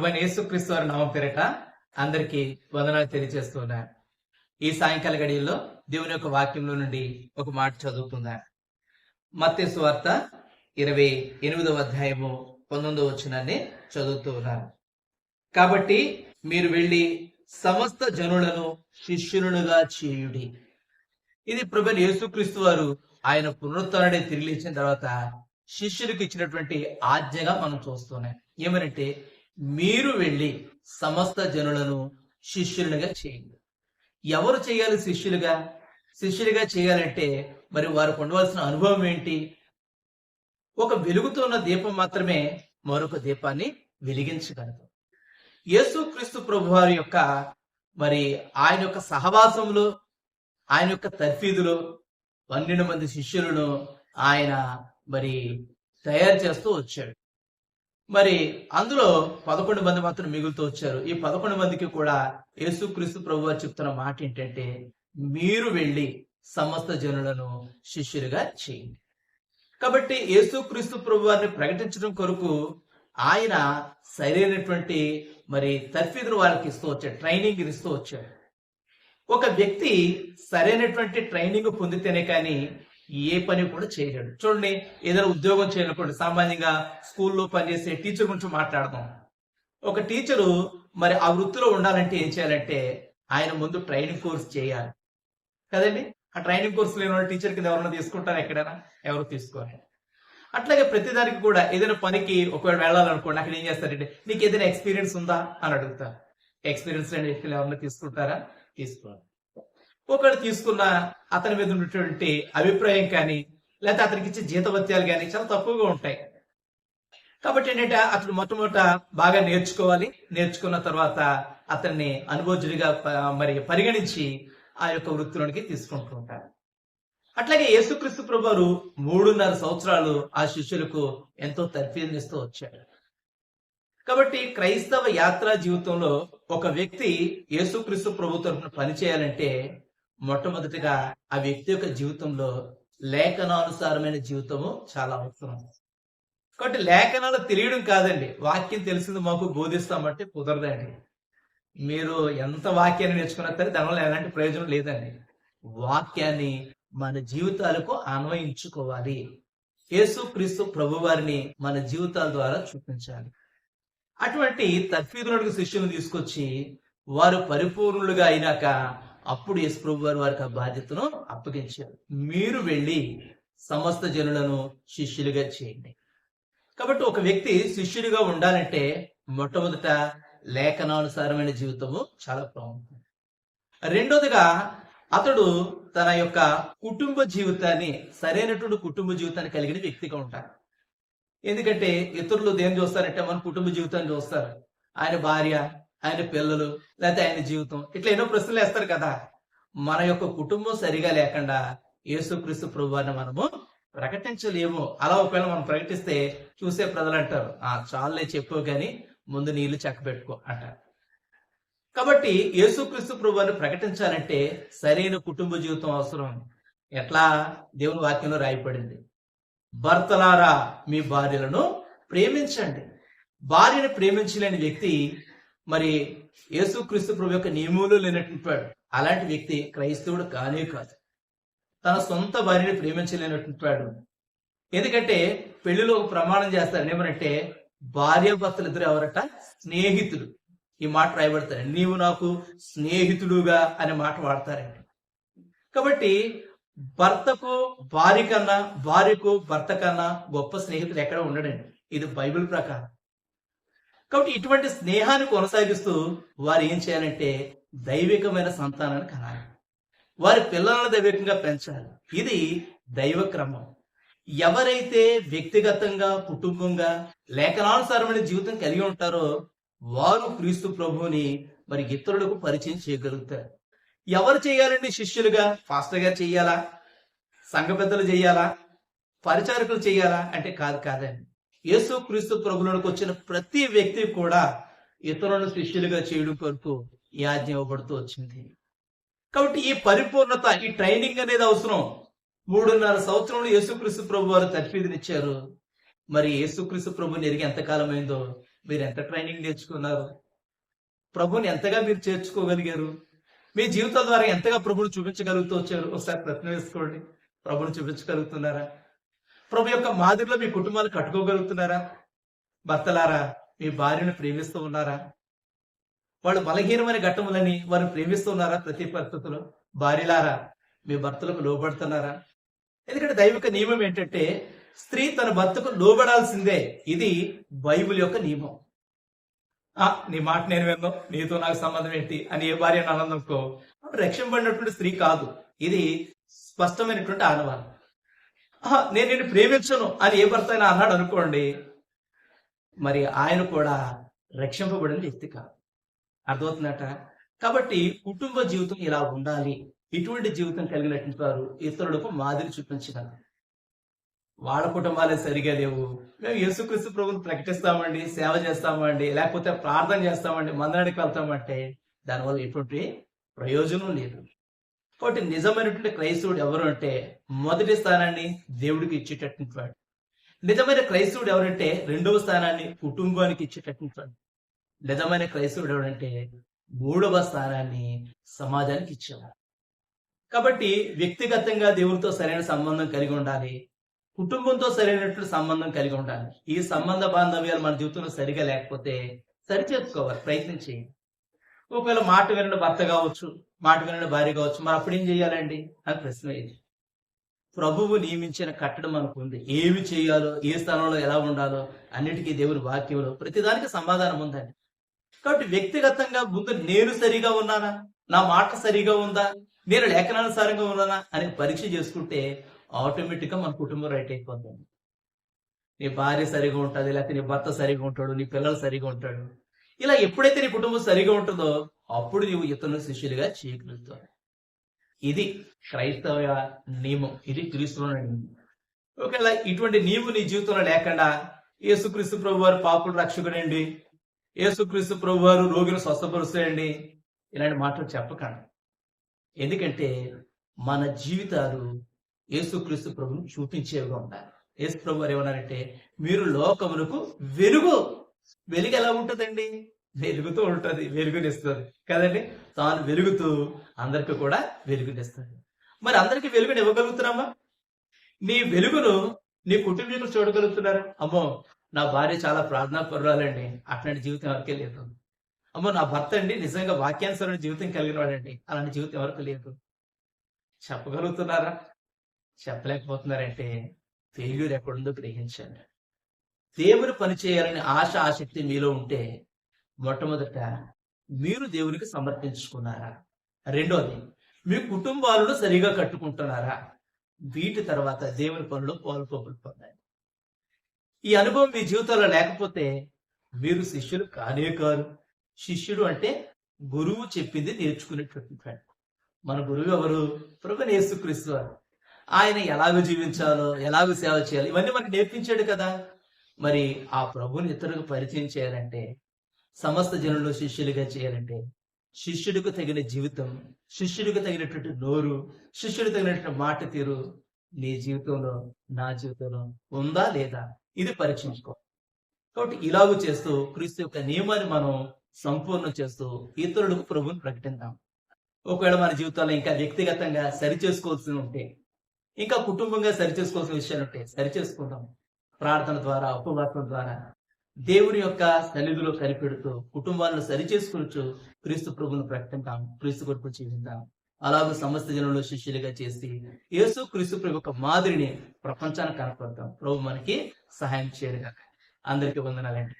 ప్రభు యేసుక్రీస్తు వారి నామం పేరట అందరికీ వందనాలు తెలియజేస్తున్నా. ఈ సాయంకాల గడియల్లో దేవుని యొక్క వాక్యంలో నుండి ఒక మాట చదువుతుందా మత్స్సు వార్త ఇరవై ఎనిమిదవ అధ్యాయము పంతొమ్మిదవ వచ్చినాన్ని చదువుతూ ఉన్నాను. కాబట్టి మీరు వెళ్ళి సమస్త జనులను శిష్యునుగా చేయుడి. ఇది ప్రభు యేసుక్రీస్తు వారు ఆయన పునరుద్ధరణే తిరిగి లేచిన తర్వాత శిష్యులకు ఇచ్చినటువంటి ఆజ్ఞగా మనం చూస్తున్నాం. ఏమనంటే మీరు వెళ్ళి సమస్త జనులను శిష్యులుగా చేయండి. ఎవరు చేయాలి శిష్యులుగా? శిష్యులుగా చేయాలంటే మరి వారికి ఉండవలసిన అనుభవం ఏంటి? ఒక వెలుగుతున్న దీపం మాత్రమే మరొక దీపాన్ని వెలిగించగలదు. యేసుక్రీస్తు ప్రభు వారి యొక్క మరి ఆయన యొక్క సహవాసంలో ఆయన యొక్క తర్ఫీదులో పన్నెండు మంది శిష్యులను ఆయన మరి తయారు చేస్తూ వచ్చాడు. మరి అందులో పదకొండు మంది మాత్రం మిగులుతూ వచ్చారు. ఈ పదకొండు మందికి కూడా యేసుక్రీస్తు ప్రభు వారు చెప్తున్న మాట ఏంటంటే మీరు వెళ్ళి సమస్త జనులను శిష్యులుగా చేయండి. కాబట్టి యేసుక్రీస్తు ప్రభు వారిని ప్రకటించడం కొరకు ఆయన సరైనటువంటి మరి తర్ఫీదును వాళ్ళకి ఇస్తూ వచ్చాడు ట్రైనింగ్ ఇస్తూ వచ్చాడు. ఒక వ్యక్తి సరైనటువంటి ట్రైనింగ్ పొందితేనే కానీ ఏ పని కూడా చేయలేడు. చూడండి ఏదైనా ఉద్యోగం చేయనుకోండి సామాన్యంగా స్కూల్లో పనిచేసే టీచర్ గురించి మాట్లాడదాం ఒక టీచరు మరి ఆ వృత్తిలో ఉండాలంటే ఏం చేయాలంటే ఆయన ముందు ట్రైనింగ్ కోర్స్ చేయాలి. కదండి? ఆ ట్రైనింగ్ కోర్స్ లేని వాళ్ళు టీచర్ కింద ఎవరైనా తీసుకుంటారా ఎక్కడైనా? ఎవరు తీసుకోవాలి అట్లాగే ప్రతిదానికి కూడా ఏదైనా పనికి ఒకవేళ వెళ్ళాలనుకోండి అక్కడ ఏం చేస్తారంటే నీకు ఏదైనా ఎక్స్పీరియన్స్ ఉందా? అని అడుగుతారు. ఎక్స్పీరియన్స్ లేని వ్యక్తులు ఎవరైనా తీసుకుంటారా? తీసుకోవాలి ఒకడు తీసుకున్న అతని మీద ఉన్నటువంటి అభిప్రాయం కానీ లేకపోతే అతనికి ఇచ్చే జీతభత్యాలు కానీ చాలా తక్కువగా ఉంటాయి. కాబట్టి ఏంటంటే అతను మొట్టమొదట బాగా నేర్చుకోవాలి. నేర్చుకున్న తర్వాత అతన్ని అనుభోజుడిగా ప- మరి పరిగణించి ఆ యొక్క వృత్తిలోనికి తీసుకుంటూ ఉంటారు అట్లాగే యేసుక్రీస్తు ప్రభువారు మూడున్నర సంవత్సరాలు ఆ శిష్యులకు ఎంతో తర్ఫీనిస్తూ వచ్చాడు. కాబట్టి క్రైస్తవ యాత్రా జీవితంలో ఒక వ్యక్తి యేసుక్రీస్తు ప్రభు తరఫున పనిచేయాలంటే మొట్టమొదటిగా ఆ వ్యక్తి యొక్క జీవితంలో లేఖనానుసారమైన జీవితము చాలా అవసరం. కాబట్టి లేఖనాలు తెలియడం కాదండి. వాక్యం తెలిసింది మాకు బోధిస్తామంటే కుదరదండి. మీరు ఎంత వాక్యాన్ని నేర్చుకున్నా సరే దానివల్ల ఎలాంటి ప్రయోజనం లేదండి. వాక్యాన్ని మన జీవితాలకు అన్వయించుకోవాలి. యేసు క్రీస్తు ప్రభు వారిని మన జీవితాల ద్వారా చూపించాలి. అటువంటి తర్ఫీదులకు శిష్యులను తీసుకొచ్చి వారు పరిపూర్ణులుగా అయినాక అప్పుడు యేసు ప్రభు వారు వారికి ఆ బాధ్యతను అప్పగించారు. మీరు వెళ్ళి సమస్త జనులను శిష్యులుగా చేయండి. కాబట్టి ఒక వ్యక్తి శిష్యుడిగా ఉండాలంటే మొట్టమొదట లేఖనానుసారమైన జీవితము చాలా ప్రాముఖ్యం రెండోదిగా అతడు తన యొక్క కుటుంబ జీవితాన్ని సరైనటువంటి కుటుంబ జీవితాన్ని కలిగిన వ్యక్తిగా ఉంటాడు. ఎందుకంటే ఇతరులు దేని చూస్తారంటే మన కుటుంబ జీవితాన్ని చూస్తారు. ఆయన భార్య ఆయన పిల్లలు లేకపోతే ఆయన జీవితం. ఇట్లా ఎన్నో ప్రశ్నలు వేస్తారు కదా. మన యొక్క కుటుంబం సరిగా లేకుండా యేసుక్రీస్తు ప్రభువారిని మనము ప్రకటించలేము. అలా ఒకవేళ మనం ప్రకటిస్తే చూసే ప్రజలు అంటారు ఆ చాలే చెప్పు కానీ ముందు నీళ్ళు చక్కబెట్టుకో అంటారు. కాబట్టి యేసుక్రీస్తు ప్రభువారిని ప్రకటించాలంటే సరైన కుటుంబ జీవితం అవసరం. ఎట్లా? దేవుని వాక్యంలో రాయబడింది. భర్తలారా మీ భార్యలను ప్రేమించండి. భార్యను ప్రేమించలేని వ్యక్తి మరి యేసుక్రీస్తు ప్రభు యొక్క నియమంలో లేనటువంటి అలాంటి వ్యక్తి క్రైస్తవుడు కానే కాదు. తన సొంత భార్యని ప్రేమించలేనటువంటి ఎందుకంటే పెళ్ళిలో ఒక ప్రమాణం చేస్తారు. ఏమనంటే భార్య భర్తలు ఇద్దరు ఎవరట? స్నేహితులు. ఈ మాట రాయబడతారు. నీవు నాకు స్నేహితుడుగా అనే మాట వాడతారండి. కాబట్టి భర్తకు భార్య కన్నా భార్యకు భర్త కన్నా గొప్ప స్నేహితుడు ఎక్కడ ఉండడండి. ఇది బైబిల్ ప్రకారం. కాబట్టి ఇటువంటి స్నేహాన్ని కొనసాగిస్తూ వారు ఏం చేయాలంటే దైవికమైన సంతానాన్ని కనాలి. వారి పిల్లలను దైవికంగా పెంచాలి. ఇది దైవ క్రమం ఎవరైతే వ్యక్తిగతంగా కుటుంబంగా లేఖనానుసారమైన జీవితం కలిగి ఉంటారో వారు క్రీస్తు ప్రభువుని మరి ఇతరులకు పరిచయం చేయగలుగుతారు. ఎవరు చేయాలండి శిష్యులుగా? ఫాస్టర్ గారు చేయాలా? సంఘ పెద్దలు చేయాలా? పరిచారకులు చేయాలా? అంటే కాదు కాదండి. యేసు క్రీస్తు వచ్చిన ప్రతి వ్యక్తి కూడా ఇతరులను శిష్యులుగా చేయడం కొరకు ఈ ఆజ్ఞ ఇవ్వబడుతూ వచ్చింది. కాబట్టి ఈ పరిపూర్ణత ఈ ట్రైనింగ్ అనేది అవసరం. మూడున్నర సంవత్సరంలో యేసుక్రీస్తు ప్రభు వారు తర్ఫీదునిచ్చారు మరి యేసుక్రీస్తు ప్రభుని ఎరిగి ఎంతకాలం అయిందో మీరు ఎంత ట్రైనింగ్ నేర్చుకున్నారు? ప్రభుని ఎంతగా మీరు చేర్చుకోగలిగారు? మీ జీవితం ద్వారా ఎంతగా ప్రభుని చూపించగలుగుతూ వచ్చారు? ఒకసారి ప్రశ్న వేసుకోండి. ప్రభుని చూపించగలుగుతున్నారా? ప్రభు యొక్క మాదిరిలో మీ కుటుంబాలు కట్టుకోగలుగుతున్నారా? భర్తలారా మీ భార్యను ప్రేమిస్తూ ఉన్నారా? వాళ్ళు బలహీనమైన ఘట్టములని వారు ప్రేమిస్తూ ఉన్నారా ప్రతి పరిస్థితుల్లో? భార్యలారా మీ భర్తలకు లోబడుతున్నారా? ఎందుకంటే దైవిక నియమం ఏంటంటే స్త్రీ తన భర్తకు లోబడాల్సిందే. ఇది బైబిల్ యొక్క నియమం. ఆ నీ మాట నేను విన్నాను నీతో నాకు సంబంధం ఏంటి? అని ఏ భార్య అనందనుకో రక్షింపబడినటువంటి స్త్రీ కాదు. ఇది స్పష్టమైనటువంటి ఆనవాలు నేను నిన్ను ప్రేమించను అని ఏ భర్త అయినా అన్నాడు అనుకోండి మరి ఆయన కూడా రక్షింపబడిన వ్యక్తి కాదు. అర్థమవుతుందట? కాబట్టి కుటుంబ జీవితం ఇలా ఉండాలి. ఇటువంటి జీవితం కలిగినటువంటి వారు ఇతరులకు మాదిరి చూపించగలరు. వాళ్ళ కుటుంబాలే సరిగా లేవు. మేము యేసుక్రీస్తు ప్రభుని ప్రకటిస్తామండి సేవ చేస్తామండి లేకపోతే ప్రార్థన చేస్తామండి మందరానికి వెళ్తామంటే దానివల్ల ఎటువంటి ప్రయోజనం లేదు. కాబట్టి నిజమైనటువంటి క్రైస్తవుడు ఎవరు అంటే మొదటి స్థానాన్ని దేవుడికి ఇచ్చేటటువంటి వాడు. నిజమైన క్రైస్తవుడు ఎవరంటే రెండవ స్థానాన్ని కుటుంబానికి ఇచ్చేటటువంటి వాడు. నిజమైన క్రైస్తవుడు ఎవరంటే మూడవ స్థానాన్ని సమాజానికి ఇచ్చేవాడు. కాబట్టి వ్యక్తిగతంగా దేవుడితో సరైన సంబంధం కలిగి ఉండాలి. కుటుంబంతో సరైనటువంటి సంబంధం కలిగి ఉండాలి. ఈ సంబంధ బాంధవ్యాలు మన జీవితంలో సరిగా లేకపోతే సరి చేసుకోవాలి చేయండి. ఒకవేళ మాట వినని భర్త కావచ్చు మాట వినని భార్య కావచ్చు మరి అప్పుడు ఏం చేయాలండి? అని ప్రశ్న వేయండి ప్రభువు నియమించిన కట్టడం మనకు ఉంది. ఏమి చేయాలో ఏ స్థానంలో ఎలా ఉండాలో అన్నిటికీ దేవుని వాక్యంలో ప్రతిదానికి సమాధానం ఉందండి. కాబట్టి వ్యక్తిగతంగా ముందు నేను సరిగా ఉన్నానా? నా మాట సరిగా ఉందా? నేను లేఖనానుసారంగా ఉన్నానా? అని పరీక్ష చేసుకుంటే ఆటోమేటిక్గా మన కుటుంబం రైట్ అయిపోతుంది నీ భార్య సరిగా ఉంటుంది లేకపోతే నీ భర్త సరిగా ఉంటాడు నీ పిల్లలు సరిగా ఉంటాడు. ఇలా ఎప్పుడైతే నీ కుటుంబం సరిగా ఉంటుందో అప్పుడు నీవు ఇతరుల శిష్యులుగా చేయగలుగుతావు. ఇది క్రైస్తవ నియమం. ఇది క్రీస్తు నియమం. ఒకవేళ ఇటువంటి నియమం నీ జీవితంలో లేకుండా యేసుక్రీస్తు ప్రభు వారు పాపులు రక్షకుడండి యేసుక్రీస్తు ప్రభు వారు రోగిని స్వస్థపరుస్తాయండి ఇలాంటి మాటలు చెప్పకండి. ఎందుకంటే మన జీవితాలు యేసుక్రీస్తు ప్రభుని చూపించేవిగా ఉండాలి. యేసు ప్రభు వారు ఏమన్నారంటే మీరు లోకమునకు వెలుగు వెలుగు ఎలా ఉంటుందండి? వెలుగుతూ ఉంటుంది వెలుగునిస్తుంది. కదండి? తాను వెలుగుతూ అందరికి కూడా వెలుగునిస్తుంది. మరి అందరికి వెలుగుని ఇవ్వగలుగుతున్నామా? నీ వెలుగును నీ కుటుంబీకులు చూడగలుగుతున్నారు. అమ్మో నా భార్య చాలా ప్రార్థనా పరురాలండి. అట్లాంటి జీవితం ఎవరికే లేదు. అమ్మో నా భర్త అండి నిజంగా వాక్యానుసరణ జీవితం కలిగిన వాడండి. అలాంటి జీవితం ఎవరికి లేదు. చెప్పగలుగుతున్నారా? చెప్పలేకపోతున్నారంటే ఫెయిల్యూర్ ఎక్కడుందో గ్రహించండి. దేవుని పని చేయాలని ఆశ ఆసక్తి మీలో ఉంటే మొట్టమొదట మీరు దేవునికి సమర్పించుకున్నారా? రెండోది మీ కుటుంబాలను సరిగా కట్టుకుంటున్నారా? వీటి తర్వాత దేవుని పనులు పాల్పోపులు పొందాలి ఈ అనుభవం మీ జీవితంలో లేకపోతే మీరు శిష్యులు కానే కారు. శిష్యుడు అంటే గురువు చెప్పింది నేర్చుకునేటటువంటి మన గురువు ఎవరు? ప్రభు యేసుక్రీస్తు ఆయన ఎలాగో జీవించాలో ఎలాగో సేవ చేయాలి ఇవన్నీ మనకు నేర్పించాడు కదా. మరి ఆ ప్రభుని ఇతరులకు పరిచయం చేయాలంటే సమస్త జనులు శిష్యులుగా చేయాలంటే శిష్యుడికి తగిన జీవితం శిష్యుడికి తగినటువంటి నోరు శిష్యుడికి తగినటువంటి మాట తీరు నీ జీవితంలో నా జీవితంలో ఉందా లేదా? ఇది పరీక్షించుకో కాబట్టి ఇలాగూ చేస్తూ క్రీస్తు యొక్క నియమాన్ని మనం సంపూర్ణం చేస్తూ ఇతరులకు ప్రభుని ప్రకటిద్దాం. ఒకవేళ మన జీవితాల్లో ఇంకా వ్యక్తిగతంగా సరి చేసుకోవాల్సి ఉంటే ఇంకా కుటుంబంగా సరి చేసుకోవాల్సిన విషయాలు ఉంటే సరి చేసుకుందాం ప్రార్థన ద్వారా ఉపవాసం ద్వారా దేవుని యొక్క సన్నిధిలో కనిపెడుతూ కుటుంబాలను సరిచేసుకునిచ్చు క్రీస్తు ప్రభును ప్రకటిద్దాం క్రీస్తు కొరకు జీవిద్దాం అలాగే సమస్త జనంలో శిష్యులుగా చేసి యేసు క్రీస్తు ప్రభు యొక్క మాదిరిని ప్రపంచానికి కనపడతాం ప్రభు మనకి సహాయం చేయరుగా అందరికీ వందనాలండి.